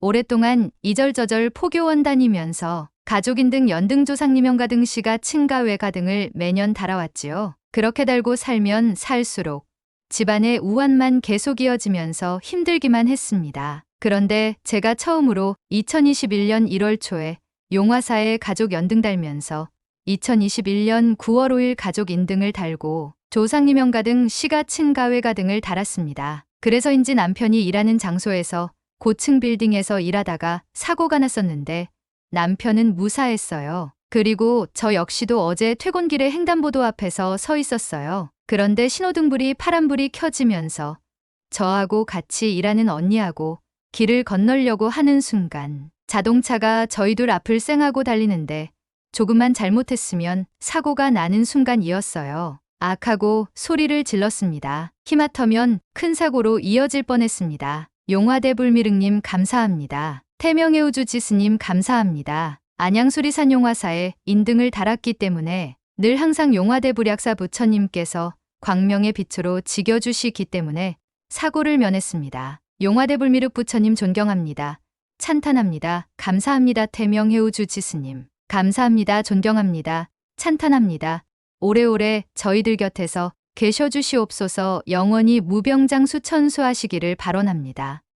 오랫동안 이절저절 포교원 다니면서 가족인 등 연등조상님명가 등 시가 층가외가 등을 매년 달아왔지요. 그렇게 달고 살면 살수록 집안의 우환만 계속 이어지면서 힘들기만 했습니다. 그런데 제가 처음으로 2021년 1월 초에 용화사에 가족 연등 달면서 2021년 9월 5일 가족 인등을 달고 조상님명가 등 시가 층가외가 등을 달았습니다. 그래서인지 남편이 일하는 장소에서 고층 빌딩에서 일하다가 사고가 났었는데 남편은 무사했어요. 그리고 저 역시도 어제 퇴근길에 횡단보도 앞에서 서 있었어요. 그런데 신호등불이 파란불이 켜지면서 저하고 같이 일하는 언니하고 길을 건너려고 하는 순간 자동차가 저희 둘 앞을 쌩하고 달리는데 조금만 잘못했으면 사고가 나는 순간이었어요. 악하고 소리를 질렀습니다. 히마터면 큰 사고로 이어질 뻔했습니다. 용화대 불미릉님 감사합니다. 태명의 우주 지스님 감사합니다. 안양수리산 용화사에 인등을 달았기 때문에 늘 항상 용화대 불약사 부처님께서 광명의 빛으로 지겨주시기 때문에 사고를 면했습니다. 용화대 불미륵 부처님 존경합니다. 찬탄합니다. 감사합니다. 태명의 우주 지스님. 감사합니다. 존경합니다. 찬탄합니다. 오래오래 저희들 곁에서 계셔 주시옵소서 영원히 무병장수 천수하시기를 발언합니다.